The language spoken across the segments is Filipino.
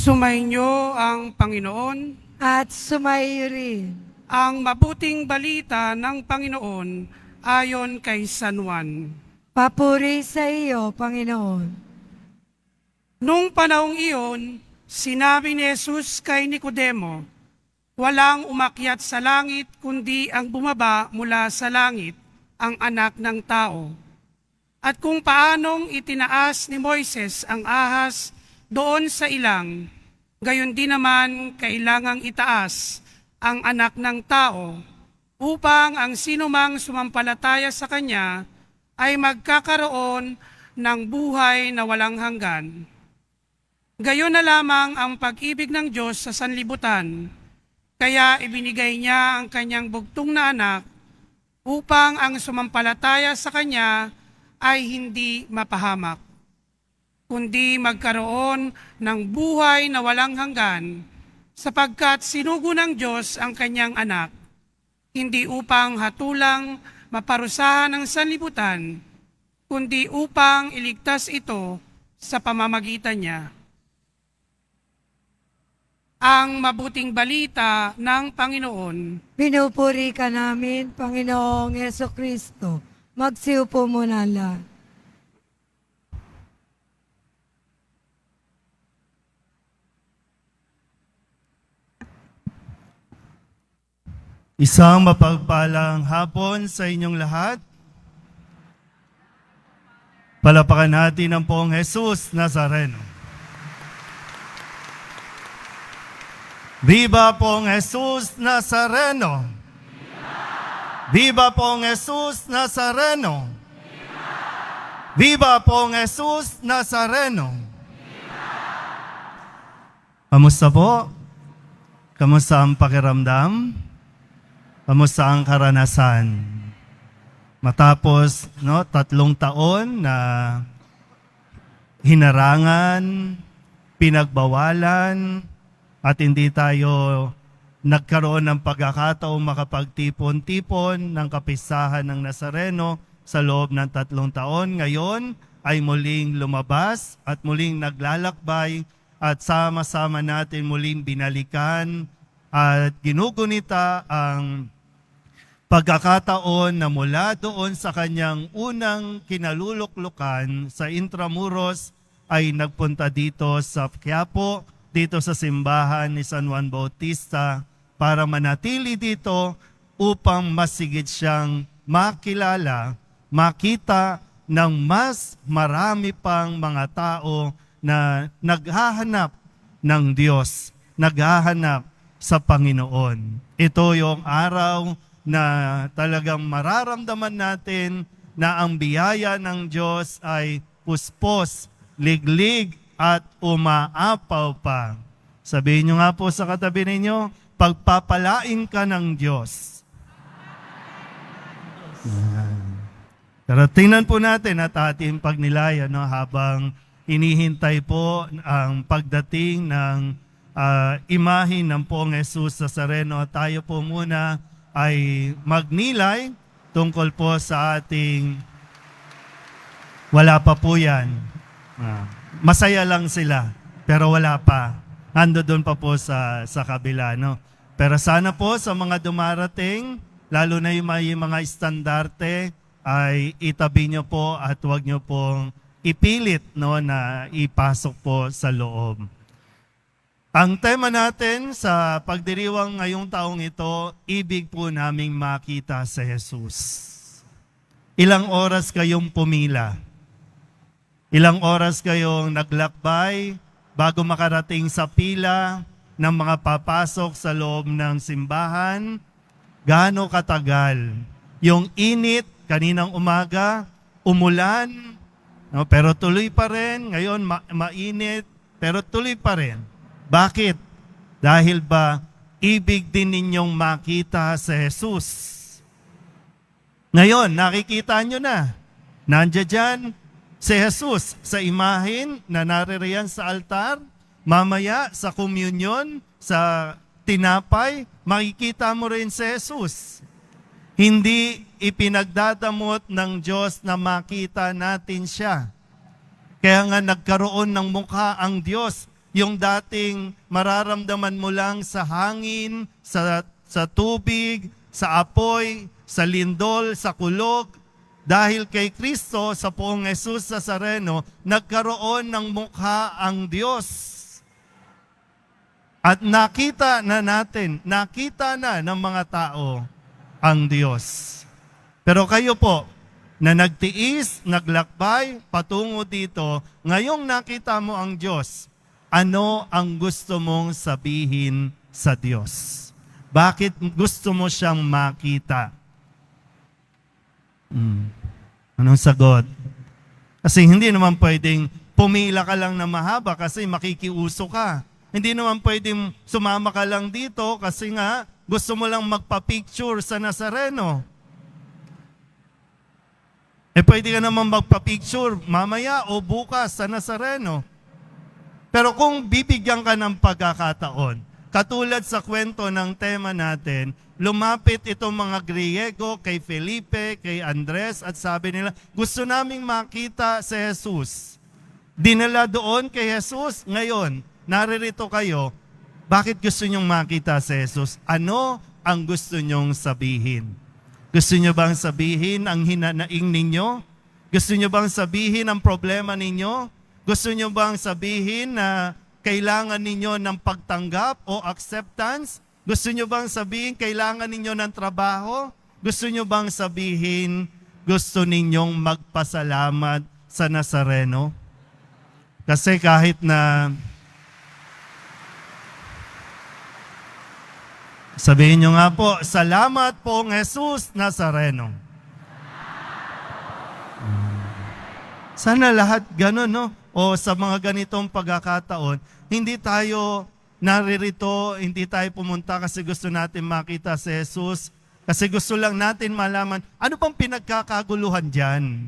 Sumainyo ang Panginoon, at sumayo rin. ang mabuting balita ng Panginoon ayon kay San Juan. Papuri sa iyo, Panginoon. Nung panahong iyon, sinabi ni Jesus kay Nicodemo, Walang umakyat sa langit kundi ang bumaba mula sa langit, ang anak ng tao. At kung paanong itinaas ni Moises ang ahas doon sa ilang, gayon din naman kailangang itaas ang anak ng tao upang ang sinumang sumampalataya sa kanya ay magkakaroon ng buhay na walang hanggan. Gayon na lamang ang pag-ibig ng Diyos sa sanlibutan, kaya ibinigay niya ang kanyang bugtong na anak upang ang sumampalataya sa kanya ay hindi mapahamak, kundi magkaroon ng buhay na walang hanggan, sapagkat sinugo ng Diyos ang kanyang anak, hindi upang hatulang maparusahan ng sanlibutan, kundi upang iligtas ito sa pamamagitan niya. Ang mabuting balita ng Panginoon. Pinupuri ka namin, Panginoong Yeso Kristo. Magsiupo muna lang. Isang mapagpalang hapon sa inyong lahat. Palapakan natin ang pong Jesus Nazareno. Viva pong Jesus Nazareno! Viva pong Jesus Nazareno! Viva pong Jesus Nazareno! Kamusta po? Kamusta ang pakiramdam? Kamusta ang karanasan? Matapos no, tatlong taon na hinarangan, pinagbawalan, at hindi tayo nagkaroon ng pagkakataong makapagtipon-tipon ng kapisahan ng Nazareno sa loob ng tatlong taon. Ngayon ay muling lumabas at muling naglalakbay at sama-sama natin muling binalikan at ginugunita ang pagkakataon na mula doon sa kanyang unang kinaluluklukan sa Intramuros ay nagpunta dito sa Quiapo, dito sa simbahan ni San Juan Bautista para manatili dito upang masigit siyang makilala, makita ng mas marami pang mga tao na naghahanap ng Diyos, naghahanap sa Panginoon. Ito yung araw na talagang mararamdaman natin na ang biyaya ng Diyos ay puspos, liglig at umaapaw pa. Sabihin nyo nga po sa katabi ninyo, pagpapalain ka ng Diyos. Yan. Pero tingnan po natin at ating pagnilaya no, habang inihintay po ang pagdating ng ah, imahe ng Pong Jesus Nazareno. Tayo po muna ay magnilay tungkol po sa ating wala pa po yan. Ah, masaya lang sila, pero wala pa. Ando doon pa po sa, sa kabila. No? Pero sana po sa mga dumarating, lalo na yung may mga estandarte, ay itabi nyo po at huwag nyo pong ipilit no, na ipasok po sa loob. Ang tema natin sa pagdiriwang ngayong taong ito, ibig po naming makita sa Jesus. Ilang oras kayong pumila? Ilang oras kayong naglakbay bago makarating sa pila ng mga papasok sa loob ng simbahan? Gaano katagal? Yung init kaninang umaga, umulan, no, pero tuloy pa rin. Ngayon ma- mainit, pero tuloy pa rin. Bakit? Dahil ba ibig din ninyong makita sa Jesus? Ngayon, nakikita nyo na. Nandiyan dyan si Jesus sa imahin na naririyan sa altar. Mamaya sa communion, sa tinapay, makikita mo rin si Jesus. Hindi ipinagdadamot ng Diyos na makita natin siya. Kaya nga nagkaroon ng mukha ang Diyos yung dating mararamdaman mo lang sa hangin, sa, sa tubig, sa apoy, sa lindol, sa kulog, dahil kay Kristo sa poong Jesus Nazareno, nagkaroon ng mukha ang Diyos. At nakita na natin, nakita na ng mga tao ang Diyos. Pero kayo po, na nagtiis, naglakbay, patungo dito, ngayong nakita mo ang Diyos, ano ang gusto mong sabihin sa Diyos? Bakit gusto mo siyang makita? Hmm. Anong sagot? Kasi hindi naman pwedeng pumila ka lang na mahaba kasi makikiuso ka. Hindi naman pwedeng sumama ka lang dito kasi nga gusto mo lang magpa-picture sa Nazareno. Eh pwede ka naman magpa-picture mamaya o bukas sa Nazareno. Pero kung bibigyan ka ng pagkakataon, katulad sa kwento ng tema natin, lumapit itong mga Griego kay Felipe, kay Andres at sabi nila, gusto naming makita si Jesus. Dinala doon kay Jesus. Ngayon, naririto kayo. Bakit gusto nyong makita si Jesus? Ano ang gusto nyong sabihin? Gusto nyo bang sabihin ang hinanaing ninyo? Gusto nyo bang sabihin ang problema ninyo? Gusto nyo bang sabihin na kailangan ninyo ng pagtanggap o acceptance? Gusto nyo bang sabihin kailangan ninyo ng trabaho? Gusto nyo bang sabihin gusto ninyong magpasalamat sa Nazareno? Kasi kahit na Sabihin nyo nga po, salamat pong Jesus Nazareno. Sana lahat ganun, no? O sa mga ganitong pagkakataon, hindi tayo naririto, hindi tayo pumunta kasi gusto natin makita si Jesus. Kasi gusto lang natin malaman, ano bang pinagkakaguluhan dyan?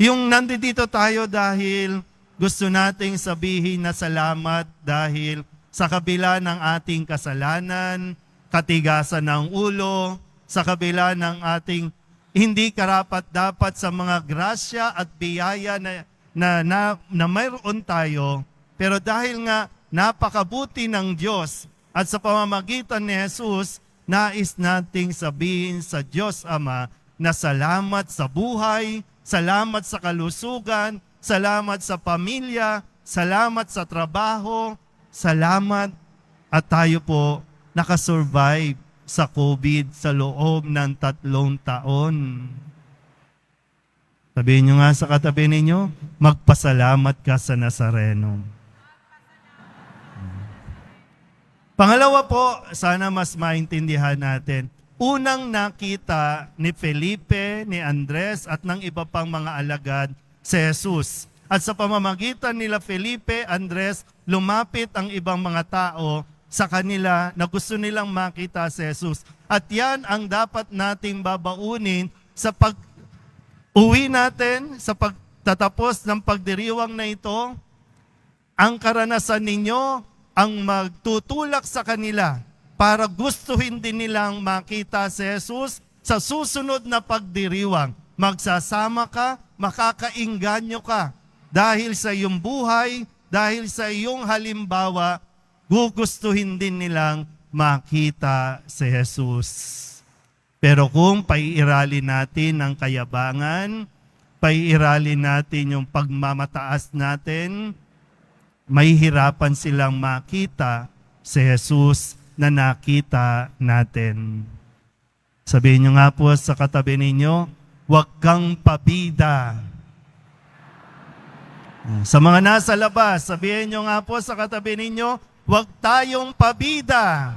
Yung nandito tayo dahil gusto nating sabihin na salamat dahil sa kabila ng ating kasalanan, katigasan ng ulo, sa kabila ng ating hindi karapat dapat sa mga grasya at biyaya na, na, na, na mayroon tayo, pero dahil nga napakabuti ng Diyos at sa pamamagitan ni Jesus, nais nating sabihin sa Diyos Ama na salamat sa buhay, salamat sa kalusugan, salamat sa pamilya, salamat sa trabaho, salamat at tayo po nakasurvive sa COVID sa loob ng tatlong taon. Sabihin nyo nga sa katabi ninyo, magpasalamat ka sa Nazareno. Pangalawa po, sana mas maintindihan natin. Unang nakita ni Felipe, ni Andres at ng iba pang mga alagad si Jesus. At sa pamamagitan nila Felipe, Andres, lumapit ang ibang mga tao sa kanila na gusto nilang makita si Jesus. At yan ang dapat nating babaunin sa pag uwi natin, sa pagtatapos ng pagdiriwang na ito, ang karanasan ninyo ang magtutulak sa kanila para gustuhin din nilang makita si Jesus sa susunod na pagdiriwang. Magsasama ka, makakainganyo ka dahil sa iyong buhay, dahil sa iyong halimbawa, gugustuhin din nilang makita si Jesus. Pero kung paiiralin natin ang kayabangan, paiiralin natin yung pagmamataas natin, may hirapan silang makita si Jesus na nakita natin. Sabihin nyo nga po sa katabi ninyo, huwag kang pabida. Sa mga nasa labas, sabihin nyo nga po sa katabi ninyo, huwag tayong pabida.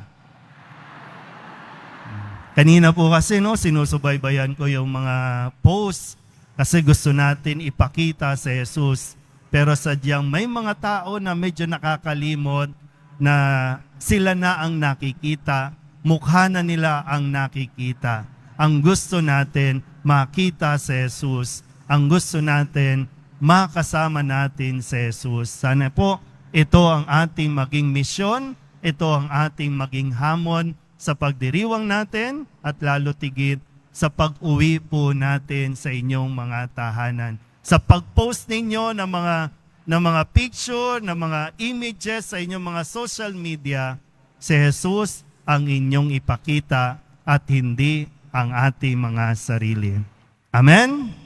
Kanina po kasi no, sinusubaybayan ko yung mga posts kasi gusto natin ipakita si Jesus. Pero sadyang may mga tao na medyo nakakalimot na sila na ang nakikita, mukha na nila ang nakikita. Ang gusto natin makita si Jesus. Ang gusto natin makasama natin si Jesus. Sana po ito ang ating maging misyon, ito ang ating maging hamon sa pagdiriwang natin at lalo tigit sa pag-uwi po natin sa inyong mga tahanan. Sa pag-post ninyo ng mga ng mga picture, ng mga images sa inyong mga social media, si Jesus ang inyong ipakita at hindi ang ating mga sarili. Amen?